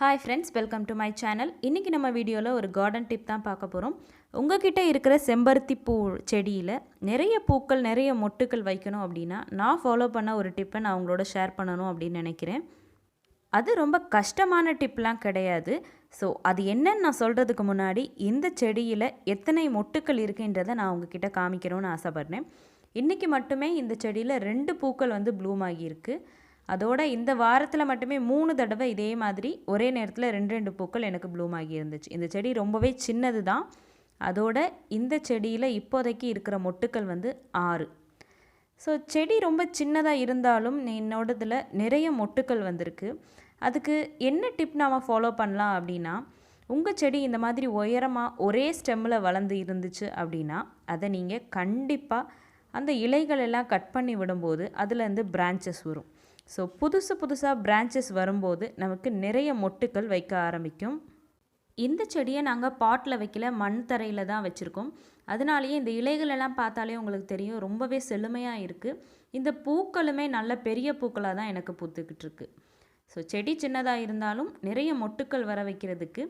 Hi friends welcome to my channel இன்றைக்கி நம்ம வீடியோவில் ஒரு கார்டன் டிப் தான் பார்க்க போகிறோம் உங்ககிட்ட இருக்கிற செம்பருத்தி பூ செடியில் நிறைய பூக்கள் நிறைய மொட்டுக்கள் வைக்கணும் அப்படின்னா நான் ஃபாலோ பண்ண ஒரு டிப்பை நான் உங்களோட ஷேர் பண்ணணும் அப்படின்னு நினைக்கிறேன். அது ரொம்ப கஷ்டமான டிப்லாம் கிடையாது. ஸோ அது என்னன்னு நான் சொல்கிறதுக்கு முன்னாடி இந்த செடியில் எத்தனை மொட்டுக்கள் இருக்குன்றதை நான் உங்ககிட்ட காமிக்கணும்னு ஆசைப்பட்றேன். இன்றைக்கி மட்டுமே இந்த செடியில் ரெண்டு பூக்கள் வந்து ப்ளூம் ஆகியிருக்கு. அதோட இந்த வாரத்தில் மட்டுமே மூணு தடவை இதே மாதிரி ஒரே நேரத்தில் ரெண்டு ரெண்டு பூக்கள் எனக்கு ப்ளூம் ஆகி இருந்துச்சு. இந்த செடி ரொம்பவே சின்னது தான் அதோட இந்த செடியில் இப்போதைக்கு இருக்கிற மொட்டுக்கள் வந்து ஆறு. ஸோ செடி ரொம்ப சின்னதாக இருந்தாலும் என்னோடதில் நிறைய மொட்டுக்கள் வந்திருக்கு. அதுக்கு என்ன டிப் நாம் ஃபாலோ பண்ணலாம் அப்படின்னா உங்கள் செடி இந்த மாதிரி உயரமாக ஒரே ஸ்டெம்மில் வளர்ந்து இருந்துச்சு அப்படின்னா அதை நீங்கள் கண்டிப்பாக அந்த இலைகள் எல்லாம் கட் பண்ணி விடும்போது அதுலேருந்து பிரான்ச்சஸ் வரும். ஸோ புதுசு புதுசாக பிரான்ச்சஸ் வரும்போது நமக்கு நிறைய மொட்டுக்கள் வைக்க ஆரம்பிக்கும். இந்த செடியை நாங்கள் பாட்டில் வைக்கல மண் தரையில் தான் வச்சுருக்கோம். அதனாலேயே இந்த இலைகள் எல்லாம் பார்த்தாலே உங்களுக்கு தெரியும் ரொம்பவே செழுமையாக இருக்குது இந்த பூக்களுமே நல்ல பெரிய பூக்களாக தான் எனக்கு பூத்துக்கிட்டு இருக்கு. ஸோ செடி சின்னதாக இருந்தாலும் நிறைய மொட்டுக்கள் வர வைக்கிறதுக்கு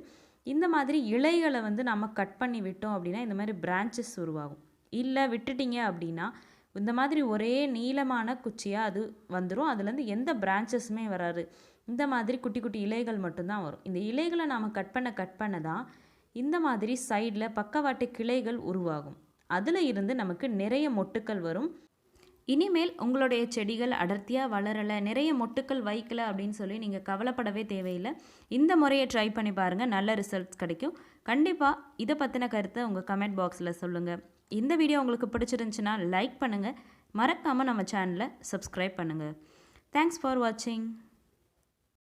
இந்த மாதிரி இலைகளை வந்து நம்ம கட் பண்ணி விட்டோம் அப்படின்னா இந்த மாதிரி பிரான்ச்சஸ் உருவாகும். இல்லை விட்டுட்டீங்க அப்படின்னா இந்த மாதிரி ஒரே நீளமான குச்சியாக அது வந்துடும் அதுலேருந்து எந்த பிரான்ச்சஸுமே வராது. இந்த மாதிரி குட்டி குட்டி இலைகள் மட்டும்தான் வரும். இந்த இலைகளை நாம் கட் பண்ண கட் பண்ண தான் இந்த மாதிரி சைடில் பக்கவாட்டு கிளைகள் உருவாகும். அதில் இருந்து நமக்கு நிறைய மொட்டுக்கள் வரும். இனிமேல் உங்களுடைய செடிகள் அடர்த்தியாக வளரலை நிறைய மொட்டுக்கள் வைக்கல அப்படின்னு சொல்லி நீங்கள் கவலைப்படவே தேவையில்லை. இந்த முறையை ட்ரை பண்ணி பாருங்கள் நல்ல ரிசல்ட்ஸ் கிடைக்கும். கண்டிப்பாக இதை பற்றின கருத்தை உங்கள் கமெண்ட் பாக்ஸில் சொல்லுங்கள் இந்த வீடியோ உங்களுக்கு பிடிச்சிருந்துச்சுன்னா லைக் பண்ணுங்கள் மறக்காமல் நம்ம சேனலை சப்ஸ்கிரைப் பண்ணுங்கள் தேங்க்ஸ் ஃபார் வாட்சிங்